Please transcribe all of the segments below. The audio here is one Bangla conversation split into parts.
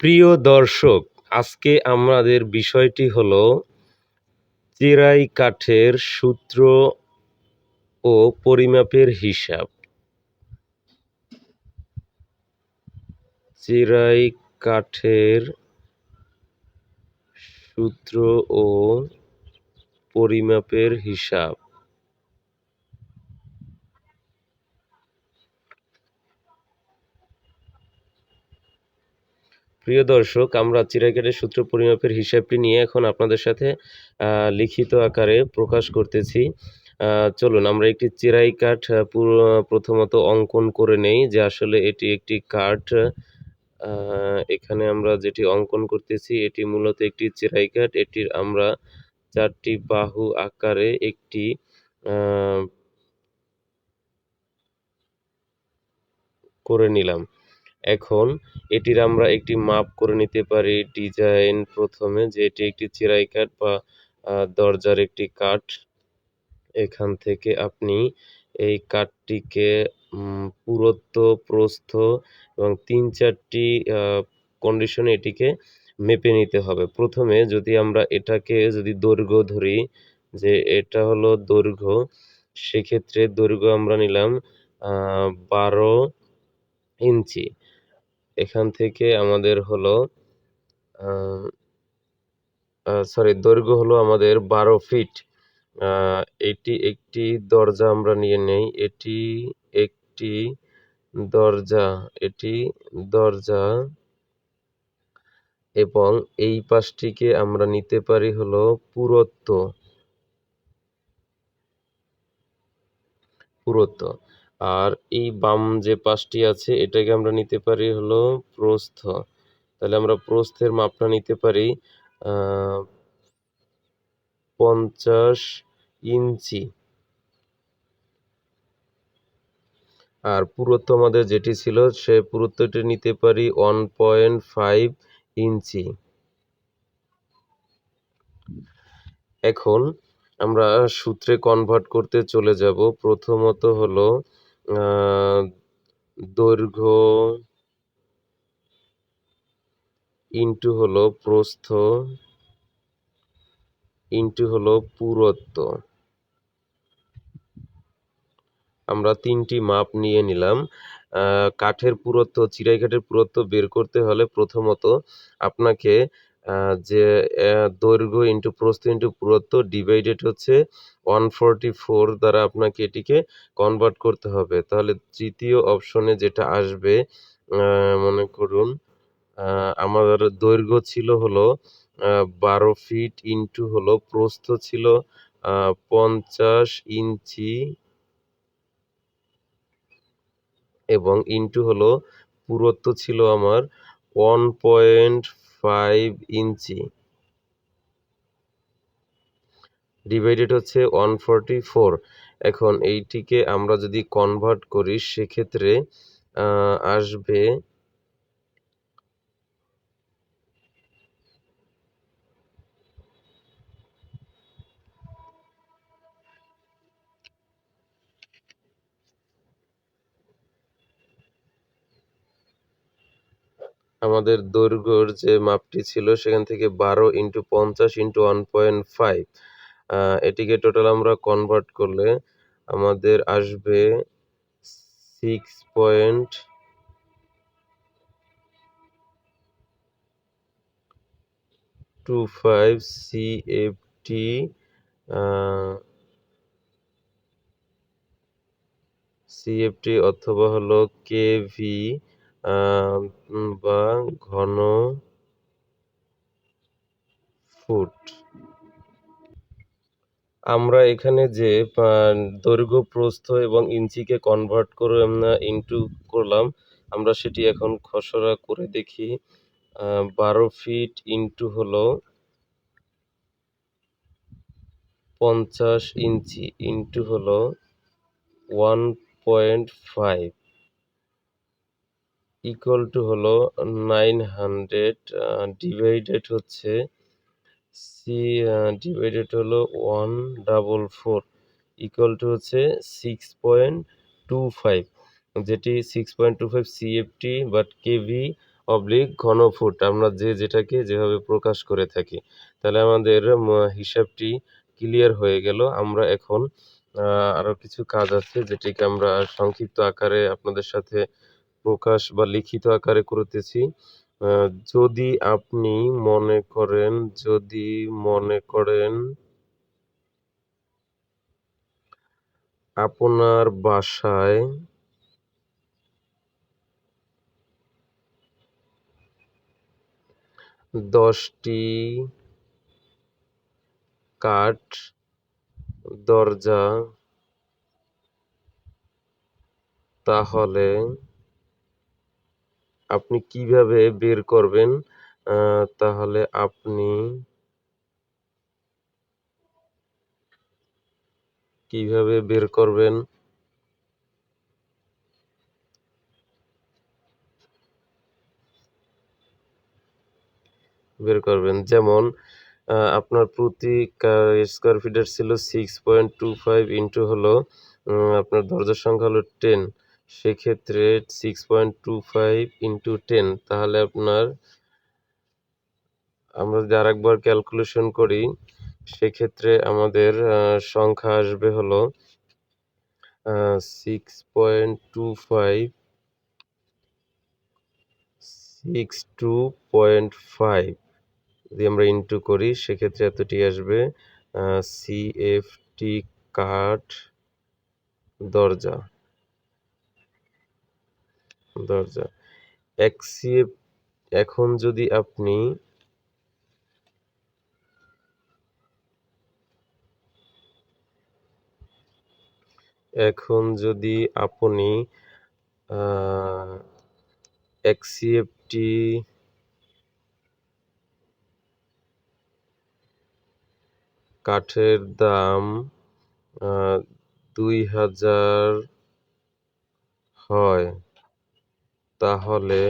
প্রিয় দর্শক, আজকে আমাদের বিষয়টি হলো চেরাই কাঠের সূত্র ও পরিমাপের হিসাব। চেরাই কাঠের সূত্র ও পরিমাপের হিসাব। প্রিয় দর্শক, আমরা চিরাইকাঠের সূত্র পরিমাপের হিসাবটি নিয়ে এখন আপনাদের সাথে লিখিত আকারে প্রকাশ করতেছি। চলুন, আমরা একটি চিরাই কাঠ প্রথমত অঙ্কন করে নেই যে আসলে এটি একটি কাঠ এখানে আমরা যেটি অঙ্কন করতেছি এটি মূলত একটি চিরাই কাঠ। এটির আমরা চারটি বাহু আকারে একটি করে নিলাম। এখন এটির আমরা একটি মাপ করে নিতে পারি ডিজাইন প্রথমে যে এটি একটি চিরাই কাঠ বা দরজার একটি কাঠ। এখান থেকে আপনি এই কাঠটিকে পুরত্ব, প্রস্থ এবং তিন চারটি কন্ডিশনে এটিকে মেপে নিতে হবে। প্রথমে যদি আমরা এটাকে যদি দৈর্ঘ্য ধরি, যে এটা হলো দৈর্ঘ্য, সেক্ষেত্রে দৈর্ঘ্য আমরা নিলাম বারো ইঞ্চি। এখান থেকে আমাদের হলো সরি দৈর্ঘ্য হলো আমাদের বারো ফিট এটি একটি দরজা আমরা নিয়ে নেই, এটি একটি দরজা, এটি দরজা। এবং এই পাশটিকে আমরা নিতে পারি হলো পুরুত্ব। পুরুত্ব। আর এই বাম যে পাশটি আছে, এটাকে আমরা নিতে পারি হলো প্রস্থ। তাহলে আমরা প্রস্থের মাপটা নিতে পারি পঞ্চাশ ইঞ্চি। আর পুরুত্ব আমাদের যেটি ছিল, সে পুরুত্বটি নিতে পারি ওয়ান পয়েন্ট ফাইভ ইঞ্চি। এখন আমরা সূত্রে কনভার্ট করতে চলে যাব। প্রথমত হলো দৈর্ঘ্য ইন্টু হলো প্রস্থ, ইন্টু হলো পুরত্ব। আমরা তিনটি মাপ নিয়ে নিলাম। কাঠের পুরত্ব, চিরাই কাঠের পুরুত্ব বের করতে হলে প্রথমত আপনাকে যে দৈর্ঘ্য ইন্টু প্রস্থ ইন্টু পুরুত্ব ডিভাইডেড হচ্ছে ওয়ান ফোরটি ফোর দ্বারা আপনাকে এটিকে কনভার্ট করতে হবে। তাহলে তৃতীয় অপশনে যেটা আসবে মনে করুন আমার দৈর্ঘ্য ছিল হলো বারো ফিট ইন্টু হলো প্রস্থ ছিল পঞ্চাশ ইঞ্চি এবং ইন্টু হলো পুরুত্ব ছিল আমার one point five inch. Divided হচ্ছে ওয়ান ফোরটি ফোর এখন এইটিকে আমরা যদি কনভার্ট করি, সেক্ষেত্রে আসবে আমাদের দৈর্ঘ্যর যে মাপটি ছিল সেখান থেকে বারো ইন্টু পঞ্চাশ ইন্টু ওয়ান পয়েন্ট ফাইভ এটিকে টোটাল আমরা কনভার্ট করলে আমাদের আসবে six point two five C F CFT CFT অথবা হলো কেভি বা ঘন ফুট। আমরা এখানে যে দৈর্ঘ্য, প্রস্থ এবং ইঞ্চিকে কনভার্ট করে ইনটু করলাম, আমরা সেটি এখন খসড়া করে দেখি। বারো ফিট ইনটু হলো পঞ্চাশ ইঞ্চি ইনটু হলো one point five equal to হলো নাইন হান্ড্রেড ডিভাইডেড হচ্ছে সি ডিভাইডেড হলো one double four equal to হচ্ছে সিক্স পয়েন্ট টু ফাইভ যেটি six point two five CFT but KV oblique ঘনফুট, আমরা যে যেটাকে যেভাবে প্রকাশ করে থাকি। তাহলে আমাদের হিসাবটি ক্লিয়ার হয়ে গেল। আমরা এখন আরও কিছু কাজ আছে যেটিকে আমরা সংক্ষিপ্ত আকারে আপনাদের সাথে প্রকাশ বা লিখিত আকারে করতেছি। যদি আপনি মনে করেন, যদি মনে করেন আপনার বাসায় দশটি কাঠ দরজা, তাহলে আপনি কীভাবে বের করবেন? তাহলে আপনি কীভাবে বের করবেন? বের করবেন। যেমন আপনার প্রতি স্কোয়ার ফিটের ছিল six point two five into হলো আপনার দরজার সংখ্যা হলো টেন সেক্ষেত্রে six point two five into ten তাহলে আপনার আমরা যদি আরেকবার ক্যালকুলেশন করি, সেক্ষেত্রে আমাদের সংখ্যা আসবে হলো six point two five six two point five যদি আমরা ইন্টু করি, সেক্ষেত্রে এতটি আসবে সিএফটি কাঠ দরজা। দরজা। এক্সিএফ এখন যদি আপনি এখন যদি আপনি এক্সিএফটি কাঠের দাম দুই হাজার হয়। তাহলে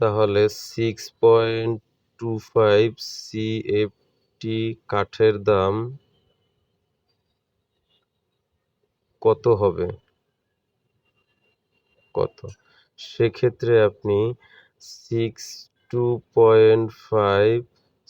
তাহলে six point two five CFT কাঠের দাম কত হবে? কত? সেক্ষেত্রে আপনি six two point five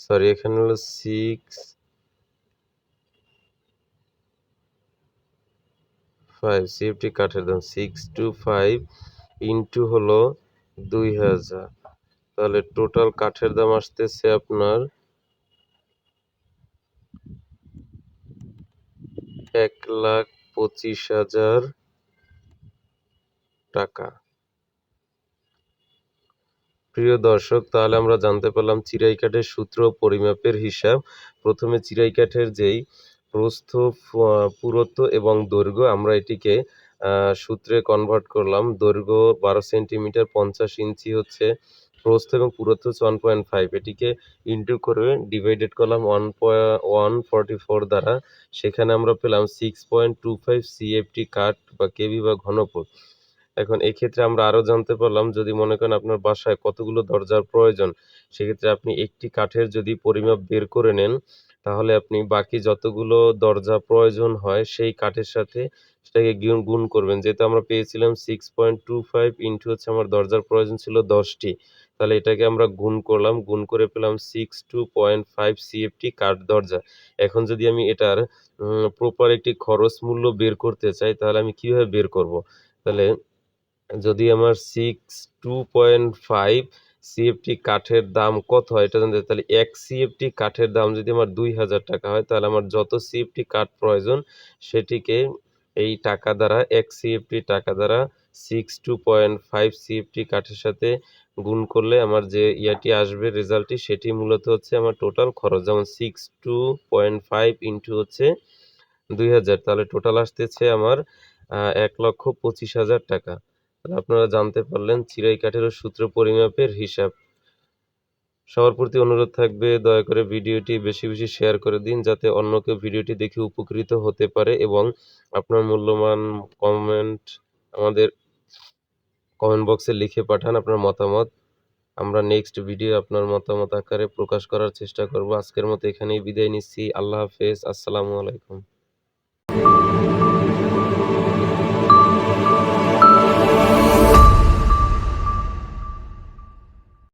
sorry, এখানে হলো সিক্স ফাইভ সিএফটি কাঠের দাম সিক্স টু ফাইভ ইন্টু হলো দুই হাজার। তাহলে টোটাল কাঠের দাম আসতেছে আপনার এক লাখ পঁচিশ হাজার টাকা। প্রিয় দর্শক, তাহলে আমরা জানতে পারলাম চিরাই কাঠের সূত্র পরিমাপের হিসাব। প্রথমে চিরাই কাঠের যেই প্রস্থ পুরুত্ব এবং দৈর্ঘ্য, আমরা এটিকে সূত্রে কনভার্ট করলাম। দৈর্ঘ্য বারো সেন্টিমিটার, পঞ্চাশ ইঞ্চি হচ্ছে প্রস্থ এবং পুরুত্ব হচ্ছে ওয়ান পয়েন্ট ফাইভ এটিকে ইন্টু করে ডিভাইডেড করলাম ওয়ান ওয়ান ফর্টি ফোর দ্বারা। সেখানে আমরা পেলাম six point two five CFT কাঠ বা কেবি বা ঘনফুট। এখন এক্ষেত্রে আমরা আরও জানতে পারলাম, যদি মনে করেন আপনার বাসায় কতগুলো দরজার প্রয়োজন, সেক্ষেত্রে আপনি একটি কাঠের যদি পরিমাপ বের করে নেন, তাহলে আপনি বাকি যতগুলো দরজা প্রয়োজন হয়, সেই কাঠের সাথে সেটাকে গুণ করবেন। যেহেতু আমরা পেয়েছিলাম six point two five into হচ্ছে আমার দরজার প্রয়োজন ছিল দশটি, তাহলে এটাকে আমরা গুণ করলাম, গুণ করে পেলাম six two point five CFT কাঠ দরজা। এখন যদি আমি এটার প্রপার একটি খরচ মূল্য বের করতে চাই, তাহলে আমি কীভাবে বের করব? তাহলে যদি আমার six two point five CFT কাঠের দাম কত হয় এটা জানতে তাহলে এক সিএফটি কাঠের দাম যদি আমার দুই হাজার টাকা হয়, তাহলে আমার যত সিএফটি কাঠ প্রয়োজন সেটিকে এই টাকা দ্বারা, এক সিএফটি টাকা দ্বারা six two point five CFT কাঠের সাথে গুণ করলে আমার যে ইয়াটি আসবে রেজাল্টটি, সেটি মূলত হচ্ছে আমার টোটাল খরচ। যেমন six two point five into হচ্ছে দুই হাজার, তাহলে টোটাল আসতেছে আমার এক লক্ষ পঁচিশ হাজার টাকা। আপনারা জানতে পারলেন চিরাই কাঠের সূত্র পরিমাপের হিসাব। সবার প্রতি অনুরোধ থাকবে, দয়া করে ভিডিওটি বেশি বেশি শেয়ার করে দিন যাতে অন্য কেউ ভিডিওটি দেখে উপকৃত হতে পারে এবং আপনার মূল্যবান কমেন্ট আমাদের কমেন্ট বক্সে লিখে পাঠান আপনার মতামত। আমরা নেক্সট ভিডিও আপনার মতামত আকারে প্রকাশ করার চেষ্টা করব। আজকের মতো এখানেই বিদায় নিচ্ছি। আল্লাহ হাফেজ। আসসালামু আলাইকুম।